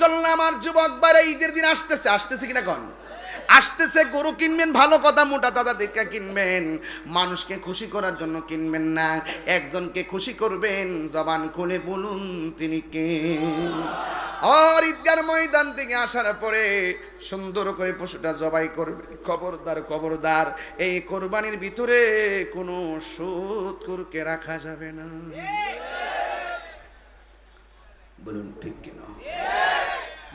জন্য আমার যুবক বারে ঈদের দিন আসতেছে। আসতেছে কিনা কন? আসতেছে, গরু কিনবেন, ভালো কথা, মোটা তাজা দেখে কিনবেন। মানুষকে খুশি করার জন্য কিনবেন না। একজনকে খুশি করবেন, জবান খুলে বলুন তিনি কে? আর ঈদগার ময়দান থেকে আসার পরে সুন্দর করে পশুটা জবাই করবে। খবরদার খবরদার, এই কোরবানির ভিতরে কোনো সুদ করকে রাখা যাবে না। বলুন ঠিক কিনা?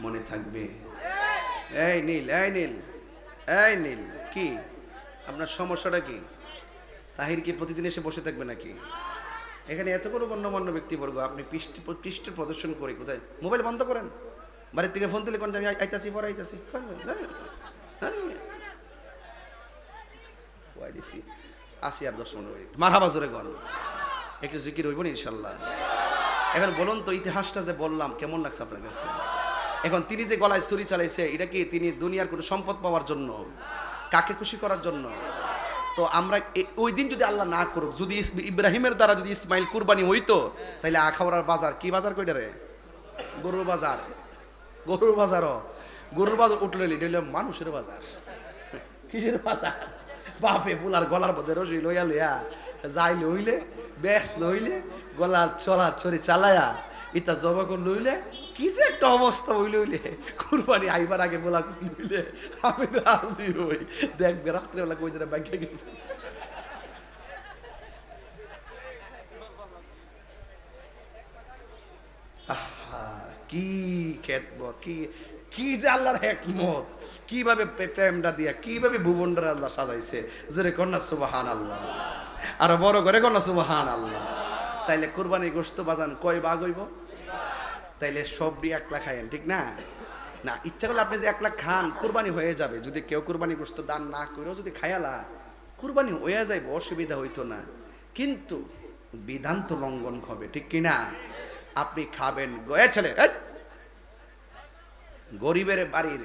মনে থাকবে। এই নীল এই নীল এই নীল, কি? আপনার সমস্যাটা কি? তাহির কি প্রতিদিন এসে বসে থাকবে নাকি? এখানে এত কোনো গণ্যমান্য ব্যক্তিবর্গ, আপনি পৃষ্ঠ পৃষ্ঠের প্রদর্শন করে কোথায়? মোবাইল বন্ধ করেন। বাড়ির থেকে ফোন তুলে কোন আমি আইতাছি, পরে আইতাছি। আসি আর দশ পনেরো মিনিট। মারহাবা জোরে গন একটু জিকির হইব ইনশাল্লাহ। এখন বলুন তো, ইতিহাসটা যে বললাম, কেমন লাগছে আপনার কাছে? এখন তিনি যে গলায় ছুরি চালাইছে, এটা কি তিনি দুনিয়ার কোনো সম্পদ পাওয়ার জন্য? কাকে খুশি করার জন্য? তো আমরা ওই দিন যদি আল্লাহ না করুক, যদি ইব্রাহিমের দ্বারা যদি ইসমাইল কুরবানি হইতো তাহলে আখাউড়ার বাজার, কি বাজার কইটা রে? গরুর বাজার। গরুর বাজারও। গরুর বাজার উঠলে এটা মানুষের বাজার। কিসের বাজার? বাপে ফুলার গলার মধ্যে রসি লইয়া লইয়া, যাই লইলে বেশ লইলে, গলার চড়া চড়ি চালায়া ইটা জবা করে লইলে, কি যে একটা অবস্থা হইলে হইলে, কুরবানি আইবার আগে বলা লইলে আমি রাজি হই। দেখবে রাত্রেবেলা কই যেটা ব্যাংকে গেছে। কি খেতমত কি কি যে আল্লাহর হেকমত, কীভাবে প্রে- প্রেমটা দিয়া, কীভাবে ভুবনটা আল্লাহ সাজাইছে। জোরে কন্যা সুবাহান আল্লাহ আর বড় করে কন্যা সুবাহান আল্লাহ তাইলে কুরবানি গোস্ত বাজান কয় বাঘ হইব? তাইলে সবরি এক লাখ খাইয়েন, ঠিক না? না, ইচ্ছা করলে আপনি যদি এক লাখ খান, কুরবানি হয়ে যাবে। যদি কেউ কোরবানি গোস্ত দান না করেও যদি খায়ালা কুরবানি হয়ে যাইব, অসুবিধা হইতো না। কিন্তু বিধান তো লঙ্ঘন হবে, ঠিক কি না আপনি খাবেন গয়ে ছেলে গরিবের বাড়ির,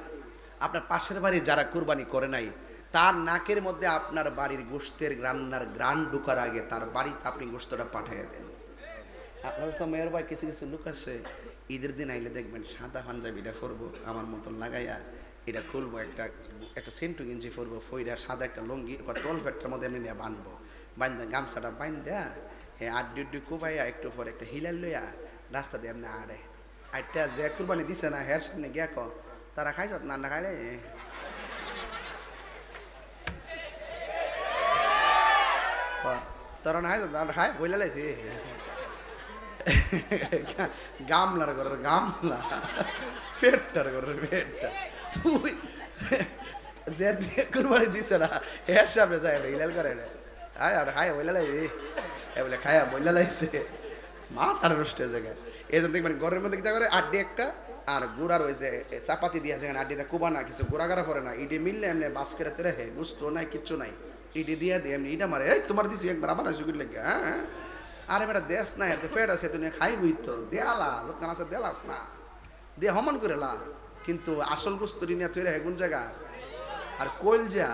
আপনার পাশের বাড়ির যারা কুরবানি করে নাই তার নাকের মধ্যে আপনার বাড়ির গোস্তের রান্নার গ্রান ঢুকার আগে তার বাড়িতে আপনি গোস্তটা পাঠিয়ে দেন। আপনার তো মেয়ের ভাই কিছু কিছু লোক আছে ঈদের দিন আইলে দেখবেন সাদা পাঞ্জাবিটা পরবো, আমার মতন লাগাইয়া এটা খুলবো, একটা একটা সেন্টু গেঞ্জি পরবো, ফইরা সাদা একটা লুঙ্গি টল ফ্যাটটার মধ্যে এমনি নিয়ে বানবো। বান্ধা গামছাটা বাইন দেয়া হে আড্ডি উড্ডি কুবাইয়া একটু পর একটা হিলাল লইয়া রাস্তা দিয়ে এমনি আড়ে। আটটা যে কুরবানি দিছে না, হের সামনে গিয়া ক তারা খাইছ না খাইলে? তারা না খাইছ না বইলা লাইছি। গামলার ঘরের, গামলা। পেটটার ঘরের পেটটা। তুই যে কুরবানি দিছে না হের যায় না, ইলাল করে না। আয় আর খায় বইলা লাইছি। এ বলে, খায়া, বইলা লাইছে। মা তার নষ্ট জায়গায় এই জন্য দেখবেন ঘরের মধ্যে কিতা করে? আড্ডি একটা, আর গুড়ার ওই যে চাপাতি দিয়া যেখানে আড্ডিতে কুবা না, কিছু গুড়া গাড়া পরে না। ইডি মিললে এমনি বাস করে হে, বুঝতো নাই, কিচ্ছু নাই। ইডি দিয়া দিয়ে এমনি ইটা মারে, এই, তোমার দিছি একবার, আবার আসি লেগে হ্যাঁ হ্যাঁ। আরে বেটা, দেশ নাই, এত ফেট আছে তুমি খাই বুঝতো দেয়ালা যখন আছে দেলাস না। দিয়ে হমন করে লা। কিন্তু আসল বস্তু নিয়ে তৈরি কোন জায়গা? আর কলজা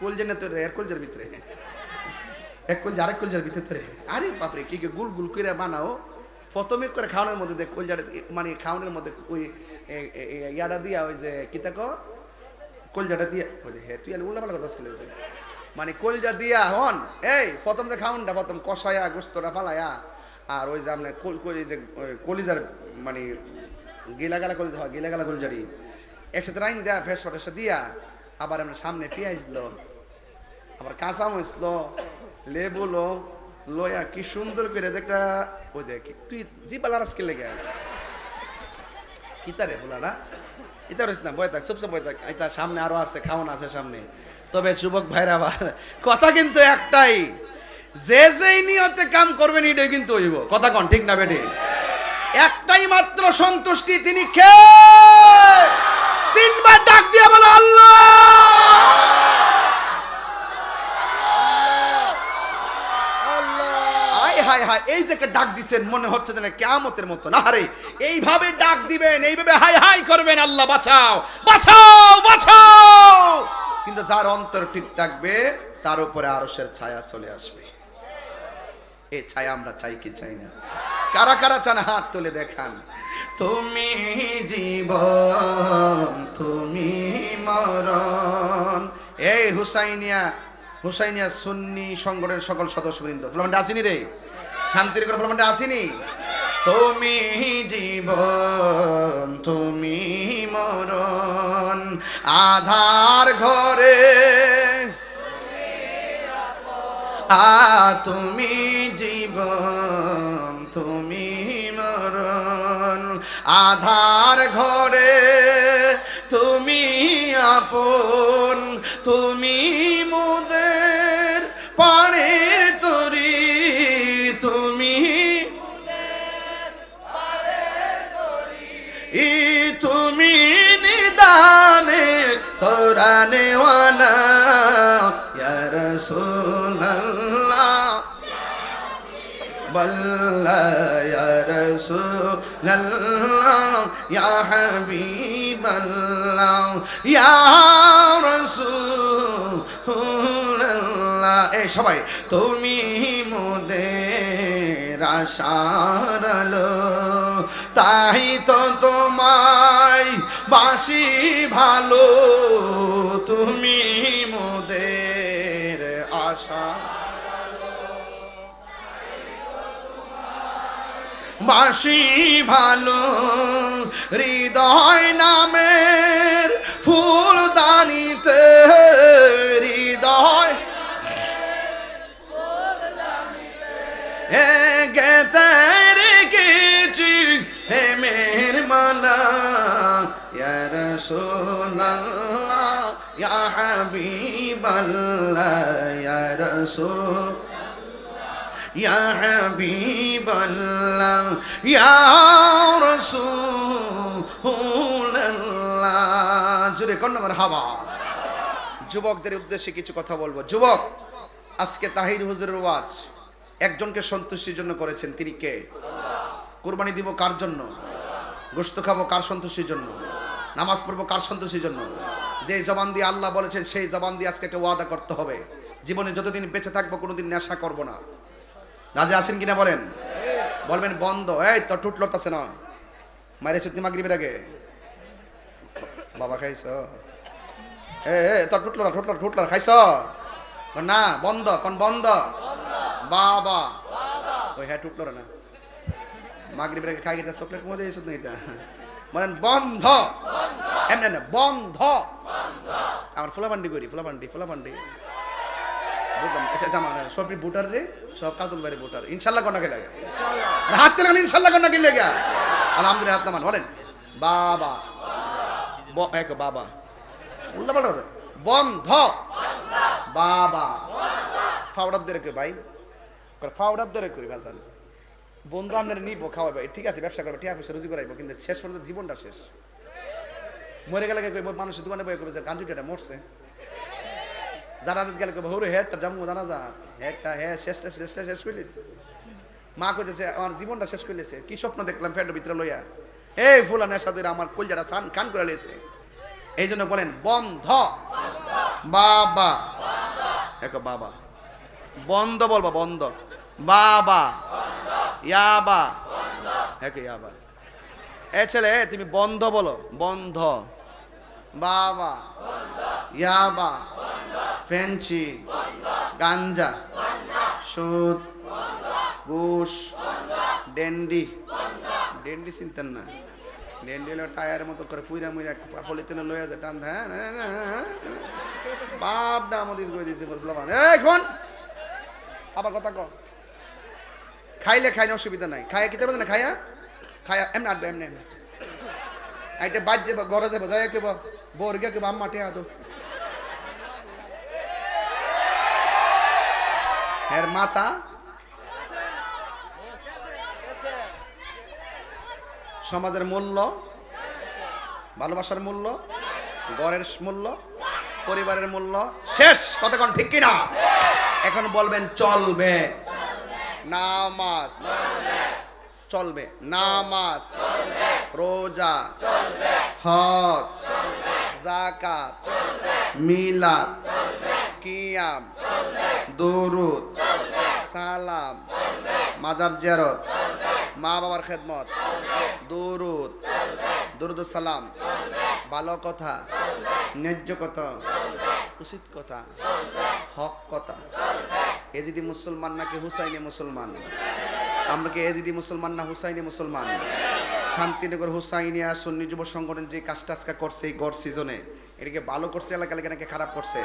কলজা না তৈরি এর কলজার ভিতরে। এক কলজা, আরেক কলজার ভিতরে আরে বাপরে, কি গুল গুল করে বানাও। প্রথমে করে খাওয়ানোর মধ্যে দেখ কলজাটা মানে খাওয়ানোর মধ্যে ওই ইয়াটা দিয়া, ওই যে, কি তাকো কলজাটা দিয়া হ্যাঁ তুই উল্লা পাল্লা কথা বলেছে মানে কলজা দিয়া হন। এই, প্রথম যে খাওয়ানটা প্রথম কষায়া, গোস্তটা ফালায়া, আর ওই যে আপনার কল কলি যে কলিজার মানে গিলা গালা কলিজা হয় গিলা গালা কলিজারি। একসাথে রাইন দেয়া ফেস ফটেসা দিয়া, আবার আমরা সামনে পেঁয়াজ লো, আবার কাঁচা লেবু লো, লয়া, কি সুন্দর করে একটা, ওই দেখ তুই জি পালার আজকে লেগে? কিতারে বলারা ইতা রইস না, বয় থাক সবসে বয় থাক সামনে আরও আছে খাওয়ান আছে সামনে। তবে যুবক ভাইরা কথা কিন্তু একটাই, যে যেই নিয়তে কাম করবেন, এটাই কিন্তু হইব। কথা কন, ঠিক না বেটি একটাই মাত্র সন্তুষ্টি, তিনি কে? তিনবার ডাক দিয়ে বলো, আল্লাহ! হায় হায় এই যে ডাক দিছেন, মনে হচ্ছে যেন কেয়ামতের মতো। না রে, এইভাবে ডাক দিবেন, এইভাবে হাই হাই করবেন, আল্লাহ, বাঁচাও বাঁচাও বাঁচাও! কিন্তু যার অন্তর ঠিক থাকবে, তার উপরে আরসের ছায়া চলে আসবে। এই ছায়া আমরা চাই কি চাই না? কারা কারা চান হাত তুলে দেখান? তুমি জীবন, তুমি মরণ। এই হুসাইনিয়া হুসাইনিয়া সুন্নি সংগঠনের সকল সদস্যবৃন্দ। ফ্লোমানটা আসেনি রে? শান্তির করে ফ্লোমানটা আসেনি? তুমি জীবন, তুমি মরণ। আধার ঘরে। আ তুমি জীবন তুমি মরণ। আধার ঘরে তুমি আপন। ইয়া রাসূলুল্লাহ। বল্লা রাসূলুল্লাহ, ইয়া হাবিবাল্লাহ, ইয়া রাসূলুল্লাহ। এই সবাই, তুমি মোদের আশার তাই তো তোমায় বাসি ভালো তুমি মোদের আশা। বাসি ভালো হৃদয় নামের রাসূলুল্লাহ ইয়া হাবিবাল্লাহ ইয়া রাসূল ইয়া হাবিবাল্লাহ ইয়া রাসূলুল্লাহ জোরে কোন নম্বর হাওয়া। যুবকদের উদ্দেশ্যে কিছু কথা বলব। যুবক, আজকে তাহির হুজুরের ওয়াজ। একজনকে সন্তুষ্টির জন্য করেছেন, তিনি কে? কোরবানি দিব কার জন্য? গোস্ত খাব কার সন্তুষ্টির জন্য? নামাজ পড়ব কার সন্তোষের জন্য? যে জবান দিয়ে আল্লাহ বলেছেন, সেই জবান দিয়ে আজকে একটা ওয়াদা করতে হবে। জীবনে যতদিন বেঁচে থাকব, কোনোদিন নেশা করব না। রাজা আছেন কিনা বলেন? বলবেন, বন্ধ। এই তো টুট লড়তাছে না। মারে সত্যি মাগরিবের আগে। বাবা খাইছ? এ তোর টুটলো না টুটলো টুটলো খাইছ? না, বন্ধ, কোন বন্ধ? বাবা। ওই হ্যাঁ টুটলো না। মাগরিবের আগে খাই গেছে, চকলেট মধ্যে এসে নেই বলেন, বন্ধ। বন্ধ আমার ফুলাবান্ডি করি ফুলাবান্ডি ফুলাবান্ডি বুঝলাম? এটা রে? সব কাজল ইনশাল্লাহ হাত তেলে ইনশাল্লাহ আলহামদুলিল্লাহ বলেন, বাবা। বাবা। বাবা। ফাউডার ভাই? ফাউডার করি বন্ধু আপনার নিবো খাওয়াবে ঠিক আছে, ব্যবসা করবে। ঠিক আছে রুজি করাইবো, কিন্তু শেষ পর্যন্ত জীবনটা শেষ। মরে গেলে মানুষের দোকানে বই কইবে যে গাঞ্জুটা মরছে? যাতে গেলে কইব, হরে হেডটা জামু জানা যা হেডটা হ্যাঁ শেষটা শেষটা শেষ কইলেছে। মা কইতেছে, আমার জীবনটা শেষ কইলেছে। কি স্বপ্ন দেখলাম ফেটের ভিতরে লইয়া? এই ফুলা নেশা ধরে আমার কলজাটা চান কান করে লেছে এই জন্য বলেন, বন্ধ। বাবা। এক বাবা। বন্ধ বলবা, বন্ধ। বাবা। ইয়াবা। এক ইয়াবা। এ ছেলে, তুমি বন্ধ বলো। বন্ধ। বাবা, ইয়াবা পেনচি গাঞ্জা, সুদ, ঘুষ, ডেন্ডি ডেন্ডি চিনতেন না? ডেন্ডি হলো টায়ারের মতো করে ফুইরা মুইরা পলিথিনে লইয়া যায়, টান হ্যাঁ বাপ না আমাদের করে দিয়েছে বুঝলাম এই কোন আবার কথা কো খাইলে খাইলে অসুবিধা নাই। খাইয়া কিতে না খাইয়া? খাইয়া এমনি আটবে এমনি এমনি। আইতে বাদ যাব ঘরে যাব যাই আম্মা টিয়া দো এর মাতা সমাজের মূল্য ভালোবাসার মূল্য গড়ের মূল্য পরিবারের মূল্য শেষ কতক্ষণ ঠিক কিনা? এখন বলবেন, চলবে। নামাজ। চলবে। নামাজ। রোজা। হজ। জাকাত, মিলাদ, কিয়াম, দরুদ, সালাম, মাজার জিয়ারত, মা বাবার খেদমত, দুরুদ দুরুদ সালাম ভালো কথা, ন্যায্য কথা, উচিত কথা, হক কথা। এজিদি মুসলমান নাকি হুসাইনি মুসলমান? আমরা কি এজিদি মুসলমান না হুসাইনি মুসলমান? শান্তিনগর হুসাইনিয়া সুন্নি যুব সংগঠন যে কাজটা আজকে করছে এই গড় সিজনে এটাকে ভালো করছে এলাকা নাকি খারাপ করছে?